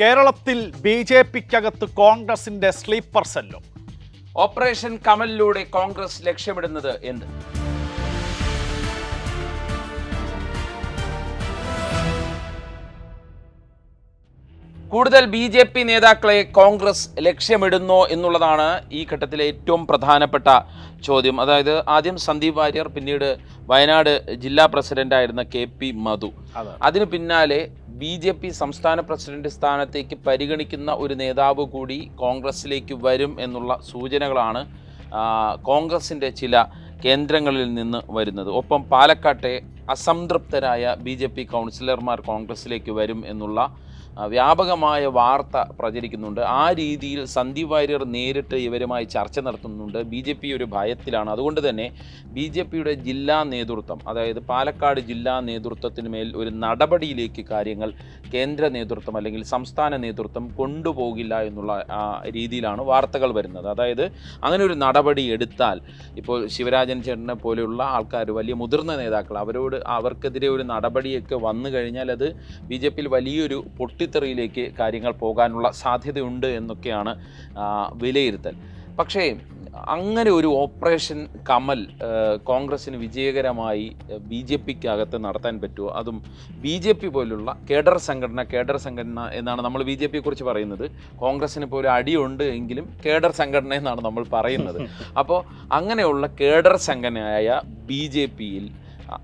കേരളത്തിൽ B J പിക്കകത്ത് കോൺഗ്രസിന്റെ സ്ലീപ്പർ സെല്ലോ. ഓപ്പറേഷൻ കമലിലൂടെ കോൺഗ്രസ് ലക്ഷ്യമിടുന്നത് എന്ത്? കൂടുതൽ ബി ജെ പി നേതാക്കളെ കോൺഗ്രസ് ലക്ഷ്യമിടുന്നോ എന്നുള്ളതാണ് ഈ ഘട്ടത്തിലെ ഏറ്റവും പ്രധാനപ്പെട്ട ചോദ്യം. അതായത് ആദ്യം സന്ദീപ് വാര്യർ പിന്നീട് വയനാട് ജില്ലാ പ്രസിഡന്റായിരുന്ന കെ പി മധു. അതെ. അതിന് പിന്നാലെ ബി ജെ പി സംസ്ഥാന പ്രസിഡന്റ് സ്ഥാനത്തേക്ക് പരിഗണിക്കുന്ന ഒരു നേതാവ് കൂടി കോൺഗ്രസിലേക്ക് വരും എന്നുള്ള സൂചനകളാണ് കോൺഗ്രസിന്റെ ചില കേന്ദ്രങ്ങളിൽ നിന്ന് വരുന്നത്. ഒപ്പം പാലക്കാട്ടെ അസംതൃപ്തരായ ബി ജെ പി കൗൺസിലർമാർ കോൺഗ്രസിലേക്ക് വരും എന്നുള്ള വ്യാപകമായ വാർത്ത പ്രചരിക്കുന്നുണ്ട്. ആ രീതിയിൽ സന്ദീപ് വാര്യർ നേരിട്ട് ഇവരുമായി ചർച്ച നടത്തുന്നുണ്ട്. ബി ജെ പി ഒരു ഭയത്തിലാണ്. അതുകൊണ്ട് തന്നെ ബി ജെ പിയുടെ ജില്ലാ നേതൃത്വം അതായത് പാലക്കാട് ജില്ലാ നേതൃത്വത്തിന് മേൽ ഒരു നടപടിയിലേക്ക് കാര്യങ്ങൾ കേന്ദ്ര നേതൃത്വം അല്ലെങ്കിൽ സംസ്ഥാന നേതൃത്വം കൊണ്ടുപോകില്ല എന്നുള്ള രീതിയിലാണ് വാർത്തകൾ വരുന്നത്. അതായത് അങ്ങനെ ഒരു നടപടി എടുത്താൽ ഇപ്പോൾ ശിവരാജൻ ചേട്ടനെ പോലെയുള്ള ആൾക്കാർ വലിയ മുതിർന്ന നേതാക്കൾ അവരോട് അവർക്കെതിരെ ഒരു നടപടിയൊക്കെ വന്നു കഴിഞ്ഞാൽ അത് ബി ജെ പിയിൽ വലിയൊരു പൊട്ടിത്തെറിയിലേക്ക് കാര്യങ്ങൾ പോകാനുള്ള സാധ്യതയുണ്ട് എന്നൊക്കെയാണ് വിലയിരുത്തൽ. പക്ഷേ അങ്ങനെ ഒരു ഓപ്പറേഷൻ കമൽ കോൺഗ്രസ്സിന് വിജയകരമായി ബി ജെ പിക്ക് അകത്ത് നടത്താൻ പറ്റുമോ? അതും ബി ജെ പി പോലുള്ള കേഡർ സംഘടന കേഡർ സംഘടന എന്നാണ് നമ്മൾ ബി ജെ പിയെക്കുറിച്ച് പറയുന്നത്. കോൺഗ്രസ്സിന് ഇപ്പോൾ ഒരു അടിയുണ്ട് എങ്കിലും കേഡർ സംഘടന എന്നാണ് നമ്മൾ പറയുന്നത്. അപ്പോൾ അങ്ങനെയുള്ള കേഡർ സംഘടനയായ ബി ജെ പിയിൽ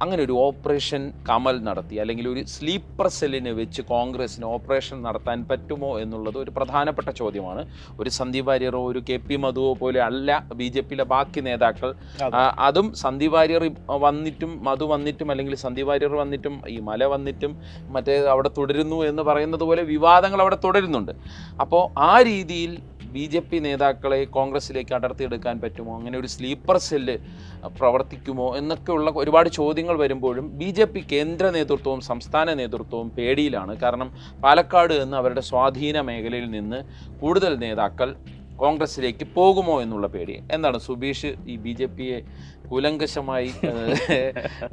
അങ്ങനെ ഒരു ഓപ്പറേഷൻ കമൽ നടത്തി അല്ലെങ്കിൽ ഒരു സ്ലീപ്പർ സെല്ലിനെ വെച്ച് കോൺഗ്രസിന് ഓപ്പറേഷൻ നടത്താൻ പറ്റുമോ എന്നുള്ളത് ഒരു പ്രധാനപ്പെട്ട ചോദ്യമാണ്. ഒരു സന്ദീപ് വാര്യറോ ഒരു കെ പി മധുവോ പോലെ അല്ല ബി ജെ പിയിലെ ബാക്കി നേതാക്കൾ. അതും. സന്ദീപ് വാര്യർ വന്നിട്ടും മധു വന്നിട്ടും അല്ലെങ്കിൽ സന്ദീപ് വാര്യർ വന്നിട്ടും ഈ മല വന്നിട്ടും മറ്റേ അവിടെ തുടരുന്നു എന്ന് പറയുന്നത് പോലെ വിവാദങ്ങൾ അവിടെ തുടരുന്നുണ്ട്. അപ്പോൾ ആ രീതിയിൽ ബി ജെ പി നേതാക്കളെ കോൺഗ്രസ്സിലേക്ക് അടർത്തിയെടുക്കാൻ പറ്റുമോ? അങ്ങനെ ഒരു സ്ലീപ്പർ സെല്ല് പ്രവർത്തിക്കുമോ? എന്നൊക്കെയുള്ള ഒരുപാട് ചോദ്യങ്ങൾ വരുമ്പോഴും ബി ജെ പി കേന്ദ്ര നേതൃത്വവും സംസ്ഥാന നേതൃത്വവും പേടിയിലാണ്. കാരണം പാലക്കാട് എന്ന് അവരുടെ സ്വാധീന മേഖലയിൽ നിന്ന് കൂടുതൽ നേതാക്കൾ കോൺഗ്രസ്സിലേക്ക് പോകുമോ എന്നുള്ള പേടി. എന്താണ് സുബീഷ് ഈ ബി ജെ പിയെ കുലങ്കശമായി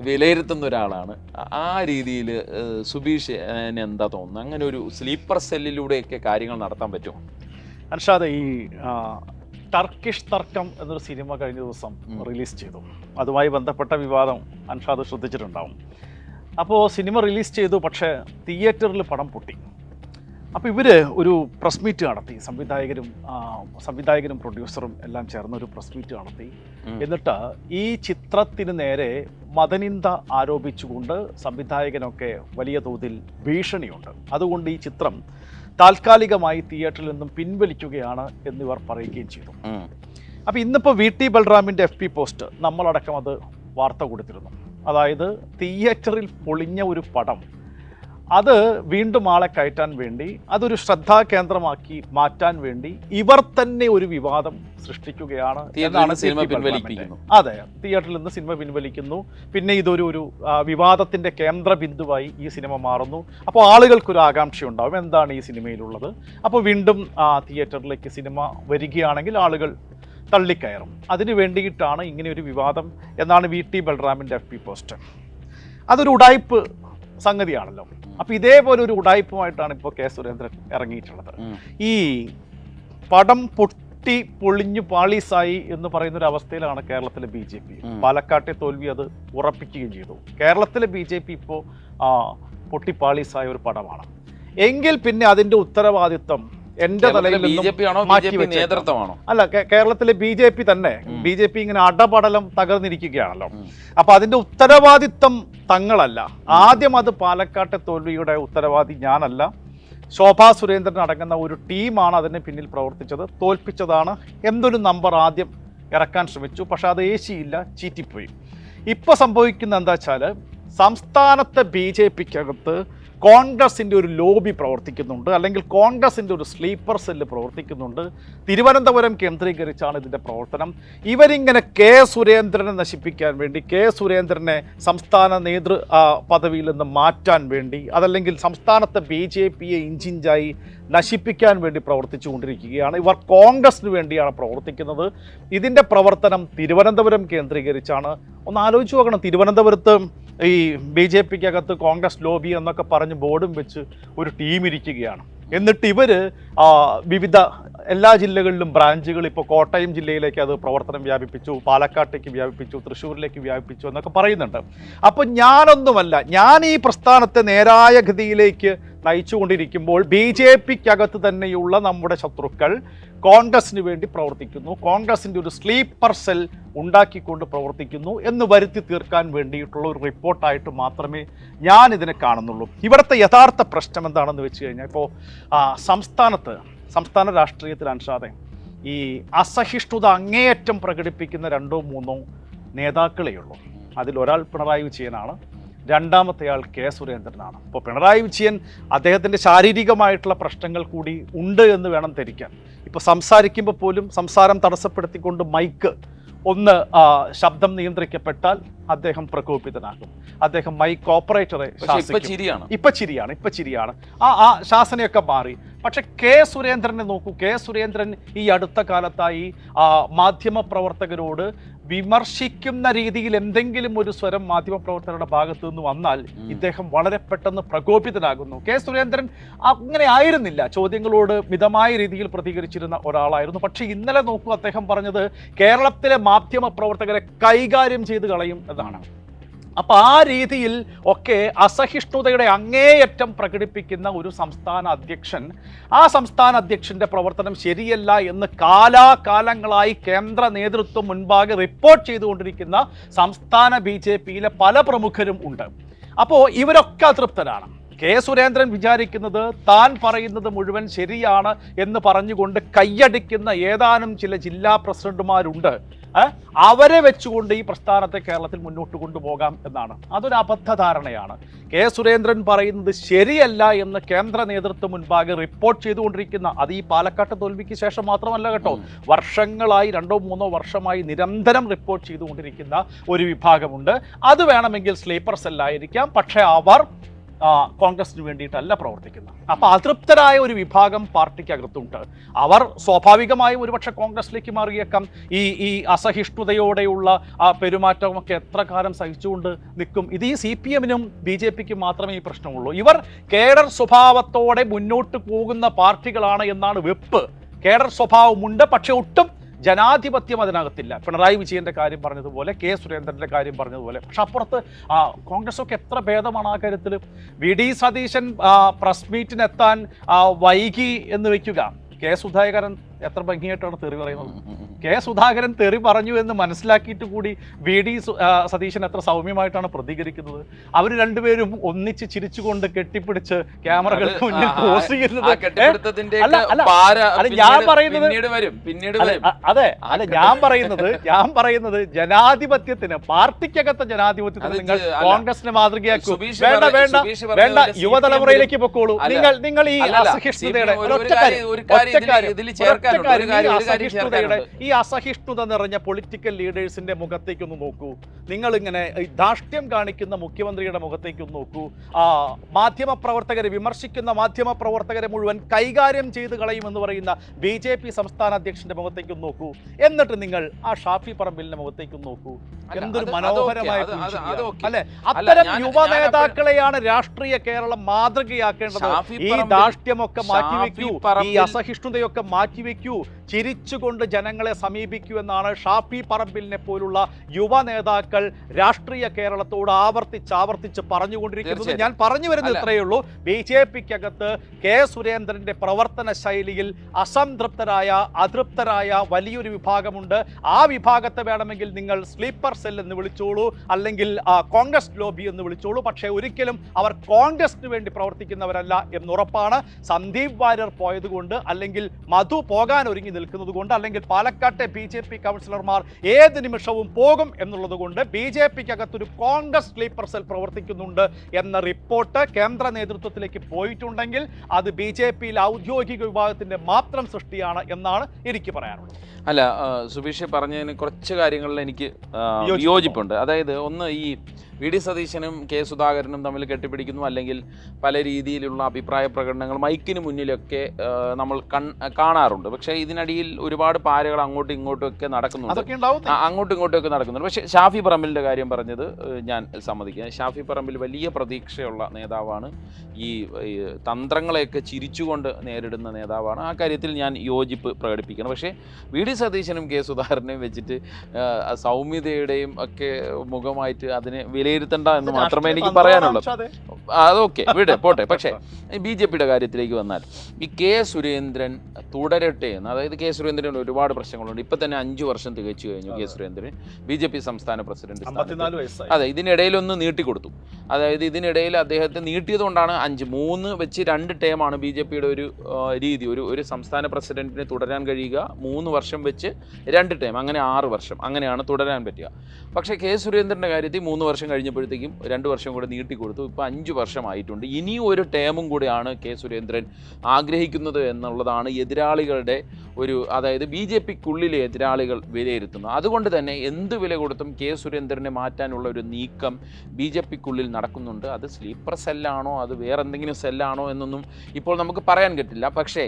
വിലയിരുത്തുന്ന ഒരാളാണ്. ആ രീതിയിൽ സുബീഷ് എന്താ തോന്നുന്നത്? അങ്ങനെ ഒരു സ്ലീപ്പർ സെല്ലിലൂടെയൊക്കെ കാര്യങ്ങൾ നടത്താൻ പറ്റുമോ? അൻഷാദ് ഈ ടർക്കിഷ് തർക്കം എന്നൊരു സിനിമ കഴിഞ്ഞ ദിവസം റിലീസ് ചെയ്തു. അതുമായി ബന്ധപ്പെട്ട വിവാദം അൻഷാദ് ശ്രദ്ധിച്ചിട്ടുണ്ടാവും. അപ്പോൾ സിനിമ റിലീസ് ചെയ്തു പക്ഷേ തിയേറ്ററിൽ പടം പൊട്ടി. അപ്പോൾ ഇവർ ഒരു പ്രസ് മീറ്റ് നടത്തി. സംവിധായകരും സംവിധായകനും സംവിധായകരും പ്രൊഡ്യൂസറും എല്ലാം ചേർന്ന് ഒരു പ്രസ് മീറ്റ് നടത്തി. എന്നിട്ട് ഈ ചിത്രത്തിന് നേരെ മതനിന്ദ ആരോപിച്ചുകൊണ്ട് സംവിധായകനൊക്കെ വലിയ തോതിൽ ഭീഷണിയുണ്ട്. അതുകൊണ്ട് ഈ ചിത്രം താൽക്കാലികമായി തിയേറ്ററിൽ നിന്നും പിൻവലിക്കുകയാണ് എന്നിവർ പറയുകയും ചെയ്തു. അപ്പോൾ ഇന്നിപ്പോൾ വി ടി ബൽറാമിന്റെ എഫ് പി പോസ്റ്റ് നമ്മളടക്കം അത് വാർത്ത കൊടുത്തിരുന്നു അതായത് തിയേറ്ററിൽ പൊളിഞ്ഞ ഒരു പടം അത് വീണ്ടും ആളെ കയറ്റാൻ വേണ്ടി അതൊരു ശ്രദ്ധാകേന്ദ്രമാക്കി മാറ്റാൻ വേണ്ടി ഇവർ തന്നെ ഒരു വിവാദം സൃഷ്ടിക്കുകയാണ് എന്നാണ് സിനിമ. പിൻവലിപ്പിക്കുന്നു. അതെ തിയേറ്ററിൽ നിന്ന് സിനിമ പിൻവലിക്കുന്നു. പിന്നെ ഇതൊരു ഒരു വിവാദത്തിന്റെ കേന്ദ്ര ബിന്ദുവായി ഈ സിനിമ മാറുന്നു. അപ്പോൾ ആളുകൾക്കൊരു ആകാംക്ഷ ഉണ്ടാവും എന്താണ് ഈ സിനിമയിലുള്ളത്? അപ്പോൾ വീണ്ടും ആ, തിയേറ്ററിലേക്ക് സിനിമ വരികയാണെങ്കിൽ ആളുകൾ തള്ളിക്കയറും. അതിനു വേണ്ടിയിട്ടാണ് ഇങ്ങനെ ഒരു വിവാദം എന്നാണ് വി ടി ബൽറാമിന്റെ എഫ് പി പോസ്റ്റ് അതൊരു ഉടായ്പ് സംഗതിയാണല്ലോ. അപ്പോൾ ഇതേപോലെ ഒരു ഉടായ്പുമായിട്ടാണ് ഇപ്പോൾ കെ സുരേന്ദ്രൻ ഇറങ്ങിയിട്ടുള്ളത്. ഈ പടം പൊട്ടി പൊളിഞ്ഞു പാളീസായി എന്ന് പറയുന്ന ഒരു അവസ്ഥയിലാണ് കേരളത്തിലെ ബി ജെ പി. പാലക്കാട്ടെ തോൽവി അത് ഉറപ്പിക്കുകയും ചെയ്തു. കേരളത്തിലെ ബി ജെ പി ഇപ്പോൾ പൊട്ടിപ്പാളീസായ ഒരു പടമാണ്. എങ്കിൽ പിന്നെ അതിന്റെ ഉത്തരവാദിത്വം എന്റെ തലയിൽ ബി ജെ പി ആണോ ബി ജെ പി നേതൃത്വമാണോ? അല്ല കേരളത്തിലെ ബി ജെ പി തന്നെ. ബി ജെ പി ഇങ്ങനെ അടപടലം തകർന്നിരിക്കുകയാണല്ലോ. അപ്പൊ അതിന്റെ ഉത്തരവാദിത്തം തങ്ങളല്ല. ആദ്യം അത് പാലക്കാട്ടെ തോൽവിയുടെ ഉത്തരവാദി ഞാനല്ല. ശോഭാ സുരേന്ദ്രൻ അടങ്ങുന്ന ഒരു ടീമാണ് അതിന് പിന്നിൽ പ്രവർത്തിച്ചത്. തോൽപ്പിച്ചതാണ്. എന്തൊരു നമ്പർ ആദ്യം ഇറക്കാൻ ശ്രമിച്ചു. പക്ഷെ അത് ഏശിയില്ല ചീറ്റിപ്പോയി. ഇപ്പൊ സംഭവിക്കുന്ന എന്താ വെച്ചാൽ സംസ്ഥാനത്തെ ബി ജെ പിക്കകത്ത് കോൺഗ്രസിന്റെ ഒരു ലോബി പ്രവർത്തിക്കുന്നുണ്ട് അല്ലെങ്കിൽ കോൺഗ്രസിന്റെ ഒരു സ്ലീപ്പർ സെല്ല് പ്രവർത്തിക്കുന്നുണ്ട്. തിരുവനന്തപുരം കേന്ദ്രീകരിച്ചാണ് ഇതിന്റെ പ്രവർത്തനം. ഇവരിങ്ങനെ കെ സുരേന്ദ്രനെ നശിപ്പിക്കാൻ വേണ്ടി കെ സുരേന്ദ്രനെ സംസ്ഥാന നേതൃ പദവിയിൽ നിന്ന് മാറ്റാൻ വേണ്ടി അതല്ലെങ്കിൽ സംസ്ഥാനത്തെ ബി ജെ പിയെ ഇഞ്ചിഞ്ചായി നശിപ്പിക്കാൻ വേണ്ടി പ്രവർത്തിച്ചു കൊണ്ടിരിക്കുകയാണ് ഇവർ കോൺഗ്രസിന് വേണ്ടിയാണ് പ്രവർത്തിക്കുന്നത്. ഇതിന്റെ പ്രവർത്തനം തിരുവനന്തപുരം കേന്ദ്രീകരിച്ചാണ്. ഒന്ന് ആലോചിച്ച് നോക്കണം തിരുവനന്തപുരത്ത് ഈ ബി ജെ പിക്കകത്ത് കോൺഗ്രസ് ലോബി എന്നൊക്കെ പറഞ്ഞ് ബോർഡും വെച്ച് ഒരു ടീം ഇരിക്കുകയാണ്. എന്നിട്ട് ഇവർ വിവിധ എല്ലാ ജില്ലകളിലും ബ്രാഞ്ചുകൾ ഇപ്പോൾ കോട്ടയം ജില്ലയിലേക്ക് അത് പ്രവർത്തനം വ്യാപിപ്പിച്ചു പാലക്കാട്ടേക്ക് വ്യാപിപ്പിച്ചു തൃശ്ശൂരിലേക്ക് വ്യാപിപ്പിച്ചു എന്നൊക്കെ പറയുന്നുണ്ട്. അപ്പോൾ ഞാനൊന്നുമല്ല ഞാൻ ഈ പ്രസ്ഥാനത്തെ നേരായ ഗതിയിലേക്ക് നയിച്ചുകൊണ്ടിരിക്കുമ്പോൾ ബി ജെ പിക്കകത്ത് തന്നെയുള്ള നമ്മുടെ ശത്രുക്കൾ കോൺഗ്രസിന് വേണ്ടി പ്രവർത്തിക്കുന്നു. കോൺഗ്രസിന്റെ ഒരു സ്ലീപ്പർ സെൽ ഉണ്ടാക്കിക്കൊണ്ട് പ്രവർത്തിക്കുന്നു എന്ന് വരുത്തി തീർക്കാൻ വേണ്ടിയിട്ടുള്ള ഒരു റിപ്പോർട്ടായിട്ട് മാത്രമേ ഞാൻ ഇതിനെ കാണുന്നുള്ളൂ. ഇവിടുത്തെ യഥാർത്ഥ പ്രശ്നം എന്താണെന്ന് വെച്ച് കഴിഞ്ഞാൽ ഇപ്പോൾ സംസ്ഥാനത്ത് സംസ്ഥാന രാഷ്ട്രീയത്തിൽ അൻഷാദെ ഈ അസഹിഷ്ണുത അങ്ങേയറ്റം പ്രകടിപ്പിക്കുന്ന രണ്ടോ മൂന്നോ നേതാക്കളേ ഉള്ളൂ അതിലൊരാൾ പിണറായി വിജയനാണ്. രണ്ടാമത്തെ ആൾ കെ സുരേന്ദ്രനാണ്. അപ്പോൾ പിണറായി വിജയൻ അദ്ദേഹത്തിന്റെ ശാരീരികമായിട്ടുള്ള പ്രശ്നങ്ങൾ കൂടി ഉണ്ട് എന്ന് വേണം ധരിക്കാൻ. ഇപ്പോൾ സംസാരിക്കുമ്പോൾ പോലും സംസാരം തടസ്സപ്പെടുത്തിക്കൊണ്ട് മൈക്ക് ഒന്ന് ശബ്ദം നിയന്ത്രിക്കപ്പെട്ടാൽ അദ്ദേഹം പ്രകോപിതനാകും. അദ്ദേഹം മൈക്ക് ഓപ്പറേറ്ററെ പക്ഷെ ഇപ്പൊ ചിരിയാണ്. ഇപ്പൊ ചിരിയാണ് ഇപ്പൊ ചിരിയാണ്. ആ ആ ശാസനയൊക്കെ മാറി. പക്ഷെ കെ സുരേന്ദ്രനെ നോക്കൂ. കെ സുരേന്ദ്രൻ ഈ അടുത്ത കാലത്തായി ആ മാധ്യമ പ്രവർത്തകരോട് വിമർശിക്കുന്ന രീതിയിൽ എന്തെങ്കിലും ഒരു സ്വരം മാധ്യമ പ്രവർത്തകരുടെ ഭാഗത്തു നിന്ന് വന്നാൽ ഇദ്ദേഹം വളരെ പെട്ടെന്ന് പ്രകോപിതനാകുന്നു. കെ സുരേന്ദ്രൻ അങ്ങനെ ആയിരുന്നില്ല. ചോദ്യങ്ങളോട് മിതമായ രീതിയിൽ പ്രതികരിച്ചിരുന്ന ഒരാളായിരുന്നു. പക്ഷെ ഇന്നലെ നോക്കൂ അദ്ദേഹം പറഞ്ഞത് കേരളത്തിലെ മാധ്യമ പ്രവർത്തകരെ കൈകാര്യം ചെയ്ത് കളയും എന്നാണ്. അപ്പൊ ആ രീതിയിൽ ഒക്കെ അസഹിഷ്ണുതയുടെ അങ്ങേയറ്റം പ്രകടിപ്പിക്കുന്ന ഒരു സംസ്ഥാന അധ്യക്ഷൻ ആ സംസ്ഥാന അധ്യക്ഷന്റെ പ്രവർത്തനം ശരിയല്ല എന്ന് കാലാകാലങ്ങളായി കേന്ദ്ര നേതൃത്വം മുൻപാകെ റിപ്പോർട്ട് ചെയ്തുകൊണ്ടിരിക്കുന്ന സംസ്ഥാന ബി ജെ പിയിലെ പല പ്രമുഖരും ഉണ്ട് അപ്പോൾ ഇവരൊക്കെ അതൃപ്തരാണ് കെ സുരേന്ദ്രൻ വിചാരിക്കുന്നത് താൻ പറയുന്നത് മുഴുവൻ ശരിയാണ് എന്ന് പറഞ്ഞുകൊണ്ട് കൈയടിക്കുന്ന ഏതാനും ചില ജില്ലാ പ്രസിഡന്റുമാരുണ്ട്? അവരെ വെച്ചുകൊണ്ട് ഈ പ്രസ്ഥാനത്തെ കേരളത്തിൽ മുന്നോട്ട് കൊണ്ടുപോകാം എന്നാണ്. അതൊരു അബദ്ധധാരണയാണ്. കെ സുരേന്ദ്രൻ പറയുന്നത് ശരിയല്ല എന്ന് കേന്ദ്ര നേതൃത്വം മുൻപാകെ റിപ്പോർട്ട് ചെയ്തുകൊണ്ടിരിക്കുന്ന അത് ഈ പാലക്കാട്ട് തോൽവിക്ക് ശേഷം മാത്രമല്ല കേട്ടോ. വർഷങ്ങളായി രണ്ടോ മൂന്നോ വർഷമായി നിരന്തരം റിപ്പോർട്ട് ചെയ്തുകൊണ്ടിരിക്കുന്ന ഒരു വിഭാഗമുണ്ട്. അത് വേണമെങ്കിൽ സ്ലീപ്പർ സെല്ലായിരിക്കാം പക്ഷേ അവർ കോൺഗ്രസിന് വേണ്ടിയിട്ടല്ല പ്രവർത്തിക്കുന്നത്. അപ്പോൾ അതൃപ്തരായ ഒരു വിഭാഗം പാർട്ടിക്ക് പാർട്ടിക്കകത്തുണ്ട്. അവർ സ്വാഭാവികമായും ഒരുപക്ഷെ കോൺഗ്രസിലേക്ക് മാറിയേക്കാം. ഈ ഈ അസഹിഷ്ണുതയോടെയുള്ള ആ പെരുമാറ്റമൊക്കെ എത്ര കാലം സഹിച്ചുകൊണ്ട് നിൽക്കും. ഇത് ഈ സി പി എമ്മിനും ബി ജെ പിക്കും മാത്രമേ ഈ പ്രശ്നമുള്ളൂ. ഇവർ കേഡർ സ്വഭാവത്തോടെ മുന്നോട്ട് പോകുന്ന പാർട്ടികളാണ് എന്നാണ് വെപ്പ്. കേഡർ സ്വഭാവമുണ്ട് പക്ഷെ ഒട്ടും ജനാധിപത്യം അതിനകത്തില്ല. പിണറായി വിജയന്റെ കാര്യം പറഞ്ഞതുപോലെ കെ സുരേന്ദ്രന്റെ കാര്യം പറഞ്ഞതുപോലെ. പക്ഷെ അപ്പുറത്ത് ആ, കോൺഗ്രസ് ഒക്കെ എത്ര ഭേദമാണ് ആ കാര്യത്തിൽ? വി ഡി സതീശൻ പ്രസ് മീറ്റിനെത്താൻ വൈകി എന്ന് വെക്കുക. കെ സുധാകരൻ എത്ര ഭംഗിയായിട്ടാണ് തെറി പറയുന്നത്. കെ സുധാകരൻ തെറി പറഞ്ഞു എന്ന് മനസ്സിലാക്കിയിട്ട് കൂടി വി ഡി സതീശൻ എത്ര സൗമ്യമായിട്ടാണ് പ്രതികരിക്കുന്നത്. അവർ രണ്ടുപേരും ഒന്നിച്ച് ചിരിച്ചുകൊണ്ട് കെട്ടിപ്പിടിച്ച് ക്യാമറകൾക്ക് മുന്നിൽ ആ, പോസ് ചെയ്യുന്നത്. ഞാൻ പറയുന്നത് അതെ അല്ല ഞാൻ പറയുന്നത് ഞാൻ പറയുന്നത് ജനാധിപത്യത്തിന് പാർട്ടിക്കകത്തെ ജനാധിപത്യത്തിന് നിങ്ങൾ കോൺഗ്രസിന് മാതൃകയാക്കൂ. വേണ്ട വേണ്ട വേണ്ട യുവതലമുറയിലേക്ക് പൊക്കോളൂ. നിങ്ങൾ നിങ്ങൾ ഈ അസഹിഷ്ണുതയുടെ CPM ഒരു- ഈ അസഹിഷ്ണുത നിറഞ്ഞ പൊളിറ്റിക്കൽ ലീഡേഴ്സിന്റെ മുഖത്തേക്ക് ഒന്ന് നോക്കൂ. നിങ്ങൾ ഇങ്ങനെ ഈ ധാർഷ്ട്യം കാണിക്കുന്ന മുഖ്യമന്ത്രിയുടെ മുഖത്തേക്ക് ഒന്ന് നോക്കൂ. ആ മാധ്യമ പ്രവർത്തകരെ വിമർശിക്കുന്ന മാധ്യമ പ്രവർത്തകരെ മുഴുവൻ കൈകാര്യം ചെയ്ത് കളയുമെന്ന് പറയുന്ന ബി ജെ പി സംസ്ഥാന അധ്യക്ഷന്റെ മുഖത്തേക്ക് ഒന്ന് നോക്കൂ. എന്നിട്ട് നിങ്ങൾ ആ ഷാഫി പറമ്പിലിന്റെ മുഖത്തേക്ക് ഒന്ന് നോക്കൂ എന്തൊരു മനോഹരമായ. അല്ലെ? അത്തരം യുവ നേതാക്കളെയാണ് രാഷ്ട്രീയ കേരളം മാതൃകയാക്കേണ്ടത്. ഈ ധാർഷ്ട്യമൊക്കെ മാറ്റിവെക്കൂ. ഈ അസഹിഷ്ണുതയൊക്കെ മാറ്റിവെക്കൂ Q ചിരിച്ചുകൊണ്ട് ജനങ്ങളെ സമീപിക്കുമെന്നാണ് ഷാഫി പറമ്പിലിനെ പോലുള്ള യുവ നേതാക്കൾ രാഷ്ട്രീയ കേരളത്തോട് ആവർത്തിച്ച് ആവർത്തിച്ച് പറഞ്ഞുകൊണ്ടിരിക്കുന്നത്. ഞാൻ പറഞ്ഞു വരുന്നത് ഇത്രയേ ഉള്ളൂ. ബി ജെ പിക്കകത്ത് കെ സുരേന്ദ്രന്റെ പ്രവർത്തന ശൈലിയിൽ അസംതൃപ്തരായ അതൃപ്തരായ വലിയൊരു വിഭാഗമുണ്ട്. ആ വിഭാഗത്തെ വേണമെങ്കിൽ നിങ്ങൾ സ്ലീപ്പർ സെൽ എന്ന് വിളിച്ചോളൂ അല്ലെങ്കിൽ ആ, കോൺഗ്രസ് ലോബി എന്ന് വിളിച്ചോളൂ. പക്ഷേ ഒരിക്കലും അവർ കോൺഗ്രസിന് വേണ്ടി പ്രവർത്തിക്കുന്നവരല്ല എന്നുറപ്പാണ് സന്ദീപ് വാര്യർ പോയതുകൊണ്ട് അല്ലെങ്കിൽ മധു പോകാൻ ഒരുങ്ങി നിൽക്കുന്നത് കൊണ്ട് അല്ലെങ്കിൽ പാലക്കാട്ടെ ബി ജെ പി കൗൺസിലർമാർ ഏത് നിമിഷവും പോകും എന്നുള്ളത് കൊണ്ട് ബി ജെ പിക്കകത്തൊരു കോൺഗ്രസ് സ്ലീപ്പർ സെൽ പ്രവർത്തിക്കുന്നുണ്ട് എന്ന റിപ്പോർട്ട് കേന്ദ്ര നേതൃത്വത്തിലേക്ക് പോയിട്ടുണ്ടെങ്കിൽ അത് ബി ജെ പിയിൽ ഔദ്യോഗിക വിഭാഗത്തിന്റെ മാത്രം സൃഷ്ടിയാണ് എന്നാണ് എനിക്ക് പറയാനുള്ളത്. അല്ല സുബീഷ് പറഞ്ഞതിന് കുറച്ച് കാര്യങ്ങളിൽ എനിക്ക് യോജിപ്പുണ്ട്? അതായത് ഒന്ന് ഈ വി ഡി സതീശനും കെ സുധാകരനും തമ്മിൽ കെട്ടിപ്പിടിക്കുന്നു അല്ലെങ്കിൽ പല രീതിയിലുള്ള അഭിപ്രായ പ്രകടനങ്ങൾ മൈക്കിന് മുന്നിലൊക്കെ നമ്മൾ കൺ കാണാറുണ്ട്. പക്ഷേ ഇതിനടിയിൽ ഒരുപാട് പാരകൾ അങ്ങോട്ടും ഇങ്ങോട്ടും ഒക്കെ നടക്കുന്നുണ്ട്. അങ്ങോട്ടും ഇങ്ങോട്ടും ഒക്കെ നടക്കുന്നുണ്ട്. പക്ഷേ ഷാഫി പറമ്പിലിന്റെ കാര്യം പറഞ്ഞത് ഞാൻ സമ്മതിക്കാം. ഷാഫി പറമ്പിൽ വലിയ പ്രതീക്ഷയുള്ള നേതാവാണ്. ഈ തന്ത്രങ്ങളെയൊക്കെ ചിരിച്ചുകൊണ്ട് നേരിടുന്ന നേതാവാണ്. ആ കാര്യത്തിൽ ഞാൻ യോജിപ്പ് പ്രകടിപ്പിക്കണം. പക്ഷേ വി ഡി സതീശനും കെ സുധാകരനെയും വെച്ചിട്ട് സൗമ്യതയുടെയും ഒക്കെ മുഖമായിട്ട് അതിനെ വിലയിരുത്തണ്ട എന്ന് മാത്രമേ എനിക്ക് പറയാനുള്ളൂ. അതൊക്കെ. വിട് പോട്ടെ. പക്ഷേ ബി ജെ പിയുടെ കാര്യത്തിലേക്ക് വന്നാൽ ഈ കെ സുരേന്ദ്രൻ തുടരട്ടെ എന്ന് അതായത് കെ സുരേന്ദ്രൻ ഒരുപാട് പ്രശ്നങ്ങളുണ്ട്. ഇപ്പം തന്നെ അഞ്ച് വർഷം തികച്ചു കഴിഞ്ഞു K Surendran. B J P സംസ്ഥാന പ്രസിഡന്റ് അതെ ഇതിനിടയിൽ ഒന്ന് നീട്ടിക്കൊടുത്തു. അതായത് ഇതിനിടയിൽ അദ്ദേഹത്തെ നീട്ടിയതുകൊണ്ടാണ് അഞ്ച് മൂന്ന് വെച്ച് രണ്ട് ടേമാണ് ബി ജെ പിയുടെ ഒരു രീതി. ഒരു ഒരു സംസ്ഥാന പ്രസിഡന്റിന് തുടരാൻ കഴിയുക മൂന്ന് വർഷം വെച്ച് രണ്ട് ടേം. അങ്ങനെ ആറ് വർഷം. അങ്ങനെയാണ് തുടരാൻ പറ്റുക. പക്ഷേ കെ സുരേന്ദ്രന്റെ കാര്യത്തിൽ മൂന്ന് വർഷം കഴിഞ്ഞപ്പോഴത്തേക്കും രണ്ട് വർഷം കൂടെ നീട്ടിക്കൊടുത്തു. ഇപ്പോൾ അഞ്ച് വർഷമായിട്ടുണ്ട്. ഇനിയും ഒരു ടേമും കൂടെയാണ് കെ സുരേന്ദ്രൻ ആഗ്രഹിക്കുന്നത് എന്നുള്ളതാണ് എതിരാളികളുടെ ഒരു അതായത് ബി ജെ പിക്കുള്ളിലെ എതിരാളികൾ വിലയിരുത്തുന്നത്. അതുകൊണ്ട് തന്നെ എന്ത് വില കൊടുത്തും കെ സുരേന്ദ്രനെ മാറ്റാനുള്ള ഒരു നീക്കം ബി ജെ പിക്കുള്ളിൽ നടക്കുന്നുണ്ട്. അത് സ്ലീപ്പർ സെല്ലാണോ? അത് വേറെന്തെങ്കിലും സെല്ലാണോ എന്നൊന്നും ഇപ്പോൾ നമുക്ക് പറയാൻ പറ്റില്ല. പക്ഷേ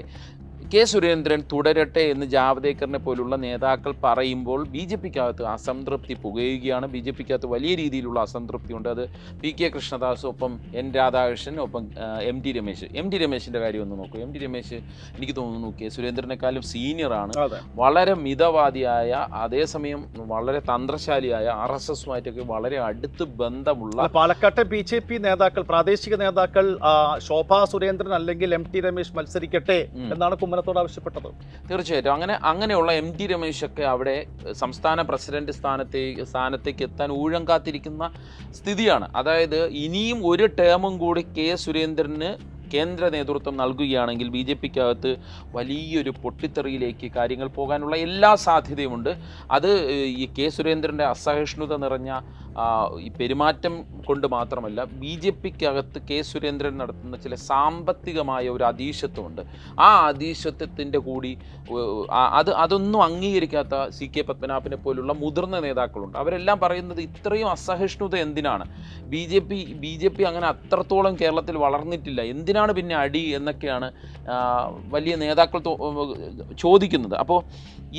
കെ സുരേന്ദ്രൻ തുടരട്ടെ എന്ന് ജാവദേക്കറിനെ പോലുള്ള നേതാക്കൾ പറയുമ്പോൾ ബി ജെ പിക്കകത്ത് അസംതൃപ്തി പുകയുകയാണ്. ബി ജെ പിക്കകത്ത് വലിയ രീതിയിലുള്ള അസംതൃപ്തി ഉണ്ട്. അത് പി കെ കൃഷ്ണദാസ് ഒപ്പം എൻ രാധാകൃഷ്ണൻ ഒപ്പം M T Ramesh. M T രമേശിന്റെ കാര്യം ഒന്ന് നോക്കൂ. എം ടി രമേശ് എനിക്ക് തോന്നുന്നു കെ സുരേന്ദ്രനെക്കാളും സീനിയറാണ്. വളരെ മിതവാദിയായ അതേസമയം വളരെ തന്ത്രശാലിയായ ആർ എസ് എസുമായിട്ടൊക്കെ വളരെ അടുത്ത് ബന്ധമുള്ള പാലക്കാട്ടെ ബി ജെ പി നേതാക്കൾ പ്രാദേശിക നേതാക്കൾ ശോഭാ സുരേന്ദ്രൻ അല്ലെങ്കിൽ എം ടി രമേശ് മത്സരിക്കട്ടെ എന്നാണ് എന്നാണ് കുമ്മനത്തോട് ആവശ്യപ്പെട്ടത്? തീർച്ചയായിട്ടും. അങ്ങനെ അങ്ങനെയുള്ള എം ടി രമേശൊക്കെ അവിടെ സംസ്ഥാന പ്രസിഡന്റ് സ്ഥാനത്തെ സ്ഥാനത്തേക്ക് എത്താൻ ഊഴം കാത്തിരിക്കുന്ന സ്ഥിതിയാണ്. അതായത് ഇനിയും ഒരു ടേമും കൂടി കെ സുരേന്ദ്രന് കേന്ദ്ര നേതൃത്വം നൽകുകയാണെങ്കിൽ ബി ജെ പിക്കകത്ത് വലിയൊരു പൊട്ടിത്തെറിയിലേക്ക് കാര്യങ്ങൾ പോകാനുള്ള എല്ലാ സാധ്യതയുമുണ്ട്. അത് ഈ കെ സുരേന്ദ്രന്റെ അസഹിഷ്ണുത നിറഞ്ഞ ഈ പെരുമാറ്റം കൊണ്ട് മാത്രമല്ല ബി ജെ പിക്കകത്ത് കെ സുരേന്ദ്രൻ നടത്തുന്ന ചില സാമ്പത്തികമായ ഒരു അതീശത്വമുണ്ട്. ആ അതീശത്വത്തിന്റെ കൂടി അത് അതൊന്നും അംഗീകരിക്കാത്ത സി കെ പത്മനാഭനെ പോലുള്ള മുതിർന്ന നേതാക്കളുണ്ട്. അവരെല്ലാം പറയുന്നത് ഇത്രയും അസഹിഷ്ണുത എന്തിനാണ്? B J P B J P അങ്ങനെ അത്രത്തോളം കേരളത്തിൽ വളർന്നിട്ടില്ല. എന്തിനാണ് പിന്നെ അടി എന്നൊക്കെയാണ് വലിയ നേതാക്കൾ ചോദിക്കുന്നത്. അപ്പോൾ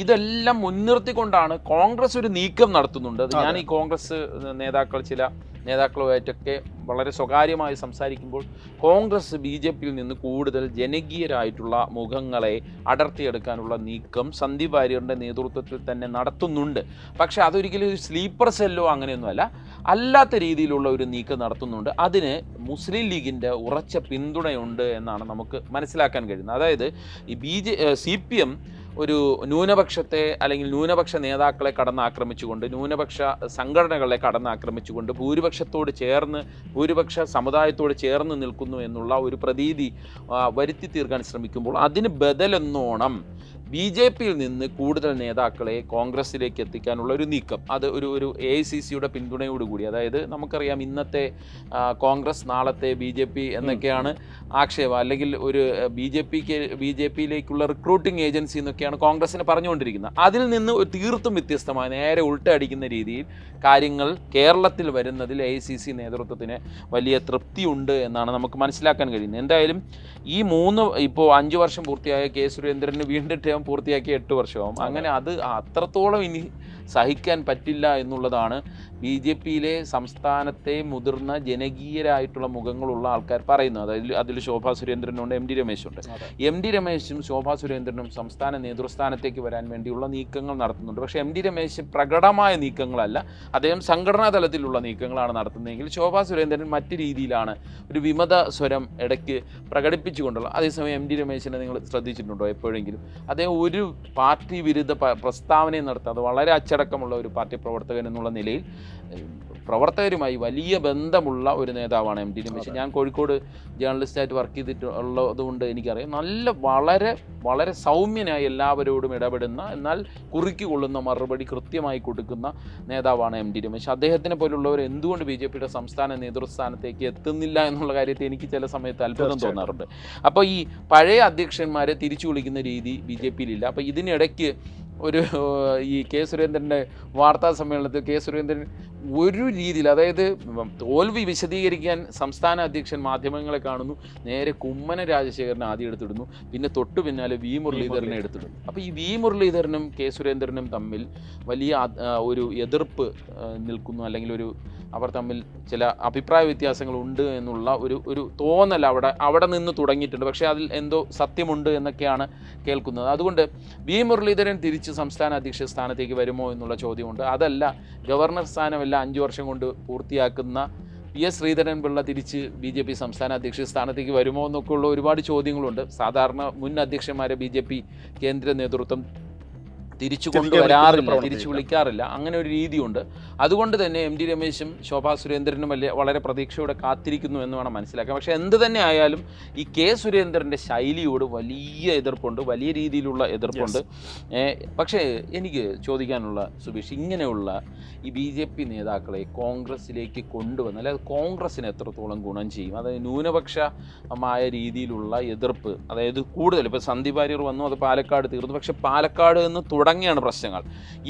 ഇതെല്ലാം മുൻനിർത്തിക്കൊണ്ടാണ് കോൺഗ്രസ് ഒരു നീക്കം നടത്തുന്നുണ്ട്. അത്. ഞാൻ ഈ കോൺഗ്രസ് നേതാക്കൾ ചില നേതാക്കളുമായിട്ടൊക്കെ വളരെ സ്വകാര്യമായി സംസാരിക്കുമ്പോൾ കോൺഗ്രസ് ബി ജെ പിയിൽ നിന്ന് കൂടുതൽ ജനകീയരായിട്ടുള്ള മുഖങ്ങളെ അടർത്തിയെടുക്കാനുള്ള നീക്കം സന്ദീപ് വാര്യറിന്റെ നേതൃത്വത്തിൽ തന്നെ നടത്തുന്നുണ്ട്. പക്ഷേ അതൊരിക്കലും ഒരു സ്ലീപ്പർ സെല്ലോ അങ്ങനെയൊന്നുമല്ല. അല്ലാത്ത രീതിയിലുള്ള ഒരു നീക്കം നടത്തുന്നുണ്ട്. അതിന് മുസ്ലിം ലീഗിന്റെ ഉറച്ച പിന്തുണയുണ്ട് എന്നാണ് നമുക്ക് മനസ്സിലാക്കാൻ കഴിയുന്നത്. അതായത് ഈ B J C P M ഒരു ന്യൂനപക്ഷത്തെ അല്ലെങ്കിൽ ന്യൂനപക്ഷ നേതാക്കളെ കടന്നാക്രമിച്ചുകൊണ്ട് ന്യൂനപക്ഷ സംഘടനകളെ കടന്നാക്രമിച്ചുകൊണ്ട് ഭൂരിപക്ഷത്തോട് ചേർന്ന് ഭൂരിപക്ഷ സമുദായത്തോട് ചേർന്ന് നിൽക്കുന്നു എന്നുള്ള ഒരു പ്രതീതി വരുത്തി തീർക്കാൻ ശ്രമിക്കുമ്പോൾ അതിന് ബദലെന്നോണം ബി ജെ പിയിൽ നിന്ന് കൂടുതൽ നേതാക്കളെ കോൺഗ്രസിലേക്ക് എത്തിക്കാനുള്ള ഒരു നീക്കം. അത് ഒരു ഒരു എ ഐ സി സിയുടെ പിന്തുണയോടുകൂടി അതായത് നമുക്കറിയാം ഇന്നത്തെ കോൺഗ്രസ് നാളത്തെ ബി ജെ പി എന്നൊക്കെയാണ് ആക്ഷേപം. അല്ലെങ്കിൽ ഒരു ബി ജെ പിക്ക് ബി ജെ പിയിലേക്കുള്ള റിക്രൂട്ടിംഗ് ഏജൻസി എന്നൊക്കെയാണ് കോൺഗ്രസിന് പറഞ്ഞുകൊണ്ടിരിക്കുന്നത്. അതിൽ നിന്ന് ഒരു തീർത്തും വ്യത്യസ്തമായ നേരെ ഉൾട്ടടിക്കുന്ന രീതിയിൽ കാര്യങ്ങൾ കേരളത്തിൽ വരുന്നതിൽ എ ഐ സി സി നേതൃത്വത്തിന് വലിയ തൃപ്തിയുണ്ട് എന്നാണ് നമുക്ക് മനസ്സിലാക്കാൻ കഴിയുന്നത്. എന്തായാലും ഈ മൂന്ന് ഇപ്പോൾ അഞ്ച് വർഷം പൂർത്തിയായ കെ സുരേന്ദ്രന് വീണ്ടും പൂർത്തിയാക്കി എട്ട് വർഷമാവും. അങ്ങനെ അത് അത്രത്തോളം ഇനി സഹിക്കാൻ പറ്റില്ല എന്നുള്ളതാണ് ബി ജെ പിയിലെ സംസ്ഥാനത്തെ മുതിർന്ന ജനകീയരായിട്ടുള്ള മുഖങ്ങളുള്ള ആൾക്കാർ പറയുന്നത്. അതിൽ അതിൽ ശോഭാ സുരേന്ദ്രനുണ്ട് എം ഡി രമേശുണ്ട്. എം ഡി രമേശും ശോഭാ സുരേന്ദ്രനും സംസ്ഥാന നേതൃസ്ഥാനത്തേക്ക് വരാൻ വേണ്ടിയുള്ള നീക്കങ്ങൾ നടത്തുന്നുണ്ട്. പക്ഷേ എം ഡി രമേശ് പ്രകടമായ നീക്കങ്ങളല്ല അദ്ദേഹം സംഘടനാ തലത്തിലുള്ള നീക്കങ്ങളാണ് നടത്തുന്നതെങ്കിൽ ശോഭാ സുരേന്ദ്രൻ മറ്റു രീതിയിലാണ് ഒരു വിമത സ്വരം ഇടയ്ക്ക് പ്രകടിപ്പിച്ചുകൊണ്ടുള്ള അതേസമയം എം ഡി രമേശിനെ നിങ്ങൾ ശ്രദ്ധിച്ചിട്ടുണ്ടോ എപ്പോഴെങ്കിലും? അദ്ദേഹം ഒരു പാർട്ടി വിരുദ്ധ പ്രസ്താവനയും അത് വളരെ അച്ചടക്കമുള്ള ഒരു പാർട്ടി പ്രവർത്തകൻ എന്നുള്ള നിലയിൽ പ്രവർത്തകരുമായി വലിയ ബന്ധമുള്ള ഒരു നേതാവാണ് എം ടി രമേശ് ഞാൻ കോഴിക്കോട് ജേർണലിസ്റ്റായിട്ട് വർക്ക് ചെയ്തിട്ടുള്ളതുകൊണ്ട് എനിക്കറിയാം. നല്ല വളരെ വളരെ സൗമ്യനായി എല്ലാവരോടും ഇടപെടുന്ന എന്നാൽ കുറുക്കി കൊള്ളുന്ന മറുപടി കൃത്യമായി കൊടുക്കുന്ന നേതാവാണ് എം ടി രമേശ് അദ്ദേഹത്തിനെ പോലുള്ളവർ എന്തുകൊണ്ട് ബി ജെ പിയുടെ സംസ്ഥാന നേതൃസ്ഥാനത്തേക്ക് എത്തുന്നില്ല എന്നുള്ള കാര്യത്തിൽ എനിക്ക് ചില സമയത്ത് അത്ഭുതം തോന്നാറുണ്ട്. അപ്പോൾ ഈ പഴയ അധ്യക്ഷന്മാരെ തിരിച്ചു വിളിക്കുന്ന രീതി ബി ജെ പിയിലില്ല. അപ്പോൾ ഇതിനിടയ്ക്ക് ഒരു ഈ കെ സുരേന്ദ്രന്റെ വാർത്താ സമ്മേളനത്തിൽ കെ സുരേന്ദ്രൻ ഒരു രീതിയിൽ അതായത് തോൽവി വിശദീകരിക്കാൻ സംസ്ഥാന അധ്യക്ഷൻ മാധ്യമങ്ങളെ കാണുന്നു നേരെ കുമ്മന രാജശേഖരനെ ആദ്യം എടുത്തിടുന്നു പിന്നെ തൊട്ടു പിന്നാലെ വി മുരളീധരനെ എടുത്തിടുന്നു. അപ്പോൾ ഈ വി മുരളീധരനും കെ സുരേന്ദ്രനും തമ്മിൽ വലിയ ഒരു എതിർപ്പ് നിൽക്കുന്നു അല്ലെങ്കിൽ ഒരു അവർ തമ്മിൽ ചില അഭിപ്രായ വ്യത്യാസങ്ങൾ ഉണ്ട് എന്നുള്ള ഒരു ഒരു തോന്നൽ അവിടെ അവിടെ നിന്ന് തുടങ്ങിയിട്ടുണ്ട്. പക്ഷേ അതിൽ എന്തോ സത്യമുണ്ട് എന്നൊക്കെയാണ് കേൾക്കുന്നത്. അതുകൊണ്ട് വി. മുരളീധരൻ തിരിച്ച് സംസ്ഥാന അധ്യക്ഷ സ്ഥാനത്തേക്ക് വരുമോ എന്നുള്ള ചോദ്യമുണ്ട്. അതല്ല ഗവർണർ സ്ഥാനമല്ല അഞ്ച് വർഷം കൊണ്ട് പൂർത്തിയാക്കുന്ന പി. എസ്. ശ്രീധരൻ പിള്ള തിരിച്ച് ബി. ജെ. പി സംസ്ഥാന അധ്യക്ഷ സ്ഥാനത്തേക്ക് വരുമോ എന്നൊക്കെയുള്ള ഒരുപാട് ചോദ്യങ്ങളുണ്ട്. സാധാരണ മുൻ അധ്യക്ഷന്മാരെ ബി. ജെ. പി കേന്ദ്ര നേതൃത്വം തിരിച്ചു കൊണ്ടുവരാറില്ല തിരിച്ചു വിളിക്കാറില്ല. അങ്ങനെ ഒരു രീതിയുണ്ട്. അതുകൊണ്ട് തന്നെ എം ഡി രമേശും ശോഭാ സുരേന്ദ്രനും വലിയ വളരെ പ്രതീക്ഷയോടെ കാത്തിരിക്കുന്നു എന്ന് വേണം മനസ്സിലാക്കാൻ. പക്ഷേ എന്ത് തന്നെ ആയാലും ഈ കെ സുരേന്ദ്രന്റെ ശൈലിയോട് വലിയ എതിർപ്പുണ്ട് വലിയ രീതിയിലുള്ള എതിർപ്പുണ്ട്. പക്ഷേ എനിക്ക് ചോദിക്കാനുള്ള സുബീഷ് ഇങ്ങനെയുള്ള ഈ ബി ജെ പി നേതാക്കളെ കോൺഗ്രസ്സിലേക്ക് കൊണ്ടുവന്ന് അതായത് കോൺഗ്രസ്സിന് എത്രത്തോളം ഗുണം ചെയ്യും? അതായത് ന്യൂനപക്ഷമായ രീതിയിലുള്ള എതിർപ്പ് അതായത് കൂടുതൽ ഇപ്പോൾ സന്ദീപ് വാര്യർ വന്നു അത് പാലക്കാട് തീർന്നു. പക്ഷേ പാലക്കാട് നിന്ന് തുടങ്ങിയാണ് പ്രശ്നങ്ങൾ.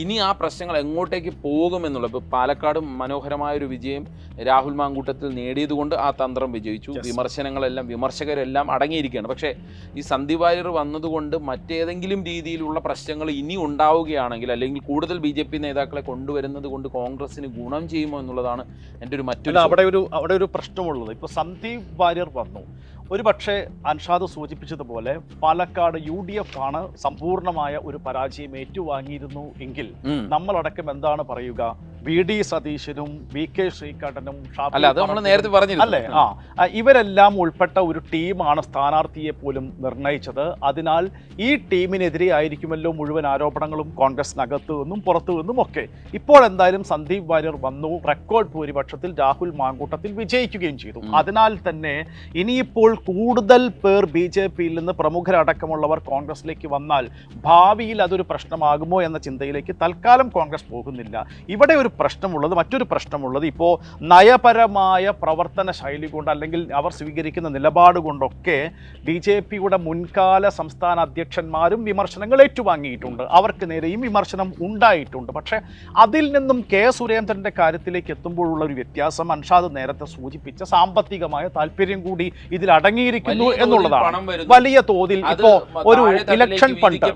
ഇനി ആ പ്രശ്നങ്ങൾ എങ്ങോട്ടേക്ക് പോകുമെന്നുള്ളത് ഇപ്പോൾ പാലക്കാട് മനോഹരമായൊരു വിജയം രാഹുൽ മാങ്കൂട്ടത്തിൽ നേടിയതുകൊണ്ട് ആ തന്ത്രം വിജയിച്ചു. വിമർശനങ്ങളെല്ലാം വിമർശകരെല്ലാം അടങ്ങിയിരിക്കുകയാണ്. പക്ഷേ ഈ സന്ദീപ് വാര്യർ വന്നതുകൊണ്ട് മറ്റേതെങ്കിലും രീതിയിലുള്ള പ്രശ്നങ്ങൾ ഇനി ഉണ്ടാവുകയാണെങ്കിൽ അല്ലെങ്കിൽ കൂടുതൽ ബി ജെ പി നേതാക്കളെ കൊണ്ടുവരുന്നത് കൊണ്ട് കോൺഗ്രസിന് ഗുണം ചെയ്യുമോ എന്നുള്ളതാണ് എന്റെ ഒരു മറ്റൊരു അവിടെ ഒരു അവിടെ ഒരു പ്രശ്നമുള്ളത്. ഇപ്പോൾ സന്ദീപ് വാര്യർ വന്നു. ഒരു പക്ഷേ അൻഷാദ് സൂചിപ്പിച്ചതുപോലെ പാലക്കാട് യു ഡി എഫ് ആണ് സമ്പൂർണമായ ഒരു പരാജയം ഏറ്റുവാങ്ങിയിരുന്നു എങ്കിൽ. നമ്മളടക്കം എന്താണ് പറയുക വി ഡി സതീശനും വി കെ ശ്രീകണ്ഠനും അല്ല അത് നമ്മൾ നേരത്തെ പറഞ്ഞു അല്ലേ? ആ, ഇവരെല്ലാം ഉൾപ്പെട്ട ഒരു ടീമാണ് സ്ഥാനാർത്ഥിയെ പോലും നിർണയിച്ചത്. അതിനാൽ ഈ ടീമിനെതിരെ ആയിരിക്കുമല്ലോ മുഴുവൻ ആരോപണങ്ങളും കോൺഗ്രസിനകത്തു നിന്നും പുറത്തു നിന്നും ഒക്കെ. ഇപ്പോൾ എന്തായാലും സന്ദീപ് വാര്യർ വന്നു റെക്കോർഡ് ഭൂരിപക്ഷത്തിൽ രാഹുൽ മാങ്കൂട്ടത്തിൽ വിജയിക്കുകയും ചെയ്തു. അതിനാൽ തന്നെ ഇനിയിപ്പോൾ കൂടുതൽ പേർ ബി ജെ പിയിൽ നിന്ന് പ്രമുഖരടക്കമുള്ളവർ കോൺഗ്രസിലേക്ക് വന്നാൽ ഭാവിയിൽ അതൊരു പ്രശ്നമാകുമോ എന്ന ചിന്തയിലേക്ക് തൽക്കാലം കോൺഗ്രസ് പോകുന്നില്ല. ഇവിടെ ഒരു പ്രശ്നമുള്ളത് മറ്റൊരു പ്രശ്നമുള്ളത് ഇപ്പോൾ നയപരമായ പ്രവർത്തന ശൈലി കൊണ്ട് അല്ലെങ്കിൽ അവർ സ്വീകരിക്കുന്ന നിലപാട് കൊണ്ടൊക്കെ ബി ജെ പിയുടെ മുൻകാല സംസ്ഥാന അധ്യക്ഷന്മാരും വിമർശനങ്ങൾ ഏറ്റുവാങ്ങിയിട്ടുണ്ട്. അവർക്ക് നേരെയും വിമർശനം ഉണ്ടായിട്ടുണ്ട്. പക്ഷേ അതിൽ നിന്നും കെ സുരേന്ദ്രന്റെ കാര്യത്തിലേക്ക് എത്തുമ്പോഴുള്ള ഒരു വ്യത്യാസം അൻഷാദ് നേരത്തെ സൂചിപ്പിച്ച സാമ്പത്തികമായ താല്പര്യം കൂടി ഇതിൽ അടങ്ങിയിരിക്കുന്നു എന്നുള്ളതാണ്. വലിയ തോതിൽ ഇപ്പോൾ ഇപ്പോ ഒരു election fund.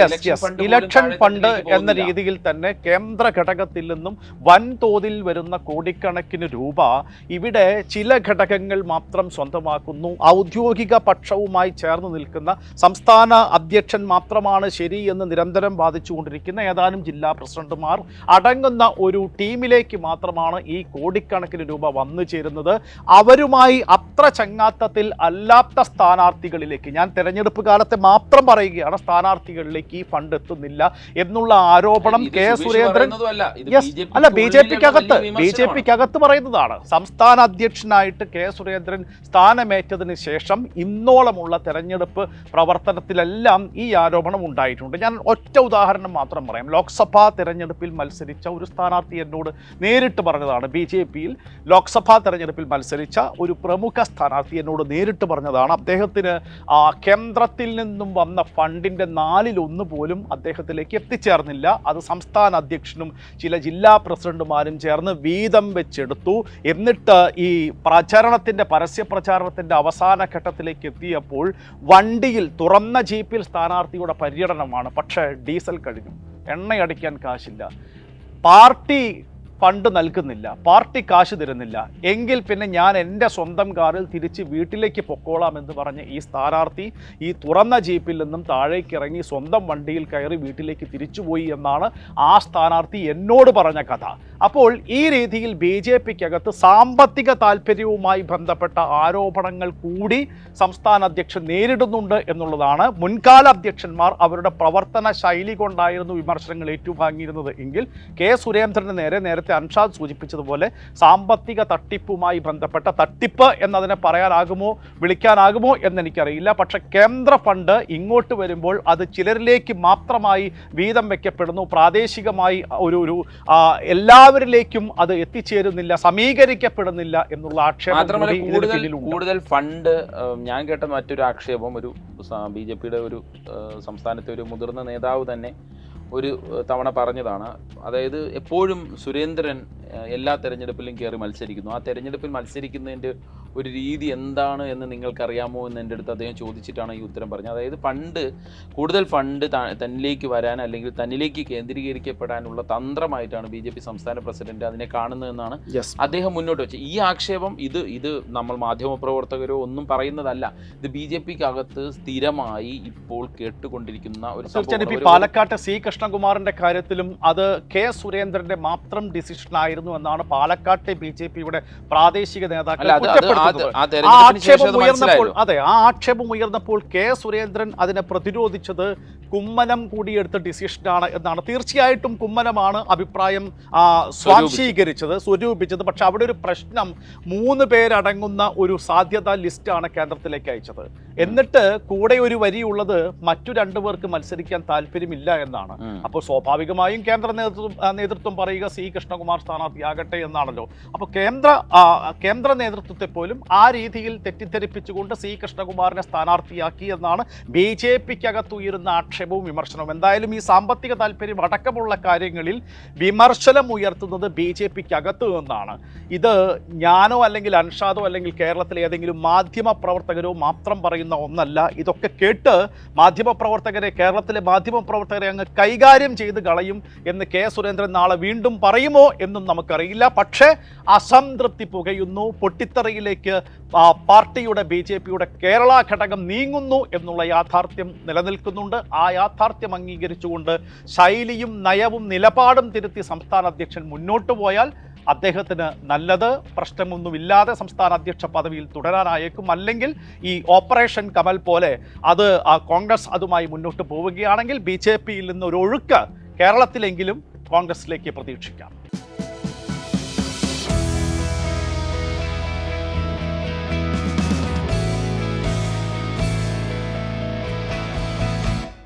Yes election yes fund election fund എന്ന രീതിയിൽ തന്നെ കേന്ദ്ര ഘടകത്തിൽ നിന്നും വൻതോതിൽ വരുന്ന കോടിക്കണക്കിന് രൂപ ഇവിടെ ചില ഘടകങ്ങൾ മാത്രം സ്വന്തമാക്കുന്നു. ഔദ്യോഗിക പക്ഷവുമായി ചേർന്ന് നിൽക്കുന്ന സംസ്ഥാന അധ്യക്ഷൻ മാത്രമാണ് ശരി എന്ന് നിരന്തരം വാദിച്ചുകൊണ്ടിരിക്കുന്ന ഏതാനും ജില്ലാ പ്രസിഡന്റുമാർ അടങ്ങുന്ന ഒരു ടീമിലേക്ക് മാത്രമാണ് ഈ കോടിക്കണക്കിന് രൂപ വന്നു ചേരുന്നത്. അവരുമായി അത്ര ചങ്ങാത്തത്തിൽ അല്ലാത്ത സ്ഥാനാർത്ഥികളിലേക്ക് ഞാൻ തെരഞ്ഞെടുപ്പ് കാലത്തെ മാത്രം പറയുകയാണ് സ്ഥാനാർത്ഥികളിലേക്ക് ഈ ഫണ്ട് എത്തുന്നില്ല എന്നുള്ള ആരോപണം കെ സുരേന്ദ്രൻ അല്ല. ബി ജെ പിക്ക് പിക്കകത്ത് ബി ജെ പിക്ക് പിക്കകത്ത് പറയുന്നതാണ് സംസ്ഥാന അധ്യക്ഷനായിട്ട് കെ സുരേന്ദ്രൻ സ്ഥാനമേറ്റതിന് ശേഷം ഇന്നോളമുള്ള തെരഞ്ഞെടുപ്പ് പ്രവർത്തനത്തിലെല്ലാം ഈ ആരോപണം ഉണ്ടായിട്ടുണ്ട്. ഞാൻ ഒറ്റ ഉദാഹരണം മാത്രം പറയാം. ലോക്സഭാ തെരഞ്ഞെടുപ്പിൽ മത്സരിച്ച ഒരു സ്ഥാനാർത്ഥി എന്നോട് നേരിട്ട് പറഞ്ഞതാണ് ബി ജെ പിയിൽ. ലോക്സഭാ തെരഞ്ഞെടുപ്പിൽ മത്സരിച്ച ഒരു പ്രമുഖ സ്ഥാനാർത്ഥി എന്നോട് നേരിട്ട് പറഞ്ഞതാണ്. അദ്ദേഹത്തിന് ആ കേന്ദ്രത്തിൽ നിന്നും വന്ന ഫണ്ടിന്റെ നാലിലൊന്ന് പോലും അദ്ദേഹത്തിലേക്ക് എത്തിച്ചേർന്നില്ല. അത് സംസ്ഥാന അധ്യക്ഷനും ചില ജില്ലാ പ്രസിഡന്റുമാരും ചേർന്ന് വീതം വെച്ചെടുത്തു. എന്നിട്ട് ഈ പ്രചരണത്തിന്റെ പരസ്യ പ്രചാരണത്തിന്റെ അവസാന ഘട്ടത്തിലേക്ക് എത്തിയപ്പോൾ വണ്ടിയിൽ തുറന്ന ജീപ്പിൽ സ്ഥാനാർത്ഥിയുടെ പര്യടനമാണ്. പക്ഷേ ഡീസൽ കഴിഞ്ഞു. എണ്ണയടിക്കാൻ കാശില്ല. പാർട്ടി ഫണ്ട് നൽകുന്നില്ല പാർട്ടി കാശ് തരുന്നില്ല എങ്കിൽ പിന്നെ ഞാൻ എന്റെ സ്വന്തം കാറിൽ തിരിച്ച് വീട്ടിലേക്ക് പൊക്കോളാം എന്ന് പറഞ്ഞ് ഈ സ്ഥാനാർത്ഥി ഈ തുറന്ന ജീപ്പിൽ നിന്നും താഴേക്ക് ഇറങ്ങി സ്വന്തം വണ്ടിയിൽ കയറി വീട്ടിലേക്ക് തിരിച്ചുപോയി എന്നാണ് ആ സ്ഥാനാർത്ഥി എന്നോട് പറഞ്ഞ കഥ. അപ്പോൾ ഈ രീതിയിൽ ബി ജെ പിക്കകത്ത് സാമ്പത്തിക താല്പര്യവുമായി ബന്ധപ്പെട്ട ആരോപണങ്ങൾ കൂടി സംസ്ഥാന അധ്യക്ഷൻ നേരിടുന്നുണ്ട് എന്നുള്ളതാണ്. മുൻകാല അധ്യക്ഷന്മാർ അവരുടെ പ്രവർത്തന ശൈലി കൊണ്ടായിരുന്നു വിമർശനങ്ങൾ ഏറ്റുവാങ്ങിയിരുന്നത് എങ്കിൽ കെ സുരേന്ദ്രന് നേരെ നേരത്തെ അൻഷാദ് സൂചിപ്പിച്ചതുപോലെ സാമ്പത്തിക തട്ടിപ്പുമായി ബന്ധപ്പെട്ട തട്ടിപ്പ് എന്നതിനെ പറയാനാകുമോ വിളിക്കാനാകുമോ എന്നെനിക്കറിയില്ല. പക്ഷേ കേന്ദ്ര ഫണ്ട് ഇങ്ങോട്ട് വരുമ്പോൾ അത് ചിലരിലേക്ക് മാത്രമായി വീതം വയ്ക്കപ്പെടുന്നു പ്രാദേശികമായി ഒരു ഒരു ആ, എല്ലാവരിലേക്കും അത് എത്തിച്ചേരുന്നില്ല സമീകരിക്കപ്പെടുന്നില്ല എന്നുള്ള ആക്ഷേപം കൂടി കൂടുതൽ കൂടുതൽ ഫണ്ട് ഞാൻ കേട്ട മറ്റൊരു ആക്ഷേപം ഒരു ബി ജെ പിയുടെ ഒരു സംസ്ഥാനത്തെ ഒരു മുതിർന്ന നേതാവ് തന്നെ ഒരു തവണ പറഞ്ഞതാണ്. അതായത് എപ്പോഴും സുരേന്ദ്രൻ എല്ലാ തെരഞ്ഞെടുപ്പിലും കയറി മത്സരിക്കുന്നു. ആ തെരഞ്ഞെടുപ്പിൽ മത്സരിക്കുന്നതിന്റെ ഒരു രീതി എന്താണ് എന്ന് നിങ്ങൾക്കറിയാമോ എന്ന് എന്റെ അടുത്ത് അദ്ദേഹം ചോദിച്ചിട്ടാണ് ഈ ഉത്തരം പറഞ്ഞത്. അതായത് ഫണ്ട് കൂടുതൽ ഫണ്ട് തന്നിലേക്ക് വരാൻ അല്ലെങ്കിൽ തന്നിലേക്ക് കേന്ദ്രീകരിക്കപ്പെടാനുള്ള തന്ത്രമായിട്ടാണ് ബി ജെ പി സംസ്ഥാന പ്രസിഡന്റ് അതിനെ കാണുന്നതെന്നാണ് അദ്ദേഹം മുന്നോട്ട് വെച്ചത്. ഈ ആക്ഷേപം ഇത് ഇത് നമ്മൾ മാധ്യമപ്രവർത്തകരോ ഒന്നും പറയുന്നതല്ല. ഇത് ബി ജെ പിക്ക് അകത്ത് സ്ഥിരമായി ഇപ്പോൾ കേട്ടുകൊണ്ടിരിക്കുന്ന ഒരു പാലക്കാട്ട് സി കൃഷ്ണകുമാറിന്റെ കാര്യത്തിലും അത് കെ സുരേന്ദ്രന്റെ മാത്രം ഡിസിഷൻ ആയിരുന്നു എന്നാണ് പാലക്കാട്ടെ ബി ജെ പിയുടെ പ്രാദേശിക നേതാക്കൾ ആക്ഷേപം ഉയർന്നപ്പോൾ അതെ ആ ആക്ഷേപം ഉയർന്നപ്പോൾ കെ സുരേന്ദ്രൻ അതിനെ പ്രതിരോധിച്ചത് കുമ്മനം കൂടിയെടുത്ത ഡിസിഷനാണ് എന്നാണ്. തീർച്ചയായിട്ടും കുമ്മനമാണ് അഭിപ്രായം സ്വാംശീകരിച്ചത് സ്വരൂപിച്ചത്. പക്ഷെ അവിടെ ഒരു പ്രശ്നം മൂന്ന് പേരടങ്ങുന്ന ഒരു സാധ്യതാ ലിസ്റ്റാണ് കേന്ദ്രത്തിലേക്ക് അയച്ചത്. എന്നിട്ട് കൂടെ ഒരു വരിയുള്ളത് മറ്റു രണ്ടുപേർക്ക് മത്സരിക്കാൻ താല്പര്യമില്ല എന്നാണ്. അപ്പോൾ സ്വാഭാവികമായും കേന്ദ്ര നേതൃത്വം നേതൃത്വം പറയുക സി കൃഷ്ണകുമാർ സ്ഥാനാർത്ഥിയാകട്ടെ എന്നാണല്ലോ. അപ്പോൾ കേന്ദ്ര കേന്ദ്ര നേതൃത്വത്തെ പോലും ആ രീതിയിൽ തെറ്റിദ്ധരിപ്പിച്ചുകൊണ്ട് സി കൃഷ്ണകുമാറിനെ സ്ഥാനാർത്ഥിയാക്കി എന്നാണ് ബി ജെ പിക്കകത്ത് ഉയരുന്ന ആക്ഷേപവും വിമർശനവും. എന്തായാലും ഈ സാമ്പത്തിക താല്പര്യം അടക്കമുള്ള കാര്യങ്ങളിൽ വിമർശനം ഉയർത്തുന്നത് ബി ജെ പിക്കകത്ത് നിന്നാണ്. ഇത് ഞാനോ അല്ലെങ്കിൽ അൻഷാദോ അല്ലെങ്കിൽ കേരളത്തിലെ ഏതെങ്കിലും മാധ്യമ പ്രവർത്തകരോ മാത്രം പറയുന്ന ഒന്നല്ല. ഇതൊക്കെ കേട്ട് മാധ്യമ പ്രവർത്തകരെ കേരളത്തിലെ മാധ്യമ പ്രവർത്തകരെ അങ്ങ് കൈകാര്യം ചെയ്ത് കളയും എന്ന് കെ സുരേന്ദ്രൻ നാളെ വീണ്ടും പറയുമോ എന്നും നമുക്കറിയില്ല. പക്ഷേ അസംതൃപ്തി പുകയുന്നു. പൊട്ടിത്തെറിയിലേക്ക് പാർട്ടിയുടെ ബി ജെ പിയുടെ കേരള ഘടകം നീങ്ങുന്നു എന്നുള്ള യാഥാർത്ഥ്യം നിലനിൽക്കുന്നുണ്ട്. ആ യാഥാർത്ഥ്യം അംഗീകരിച്ചുകൊണ്ട് ശൈലിയും നയവും നിലപാടും തിരുത്തി സംസ്ഥാന അധ്യക്ഷൻ മുന്നോട്ട് പോയാൽ അദ്ദേഹത്തിന് നല്ലത് പ്രശ്നമൊന്നുമില്ലാതെ സംസ്ഥാന അധ്യക്ഷ പദവിയിൽ തുടരാനായേക്കും. അല്ലെങ്കിൽ ഈ ഓപ്പറേഷൻ കമൽ പോലെ അത് കോൺഗ്രസ് അതുമായി മുന്നോട്ട് പോവുകയാണെങ്കിൽ ബി ജെ പിയിൽ നിന്ന് ഒരു ഒഴുക്ക് കേരളത്തിലെങ്കിലും കോൺഗ്രസിലേക്ക് പ്രതീക്ഷിക്കാം.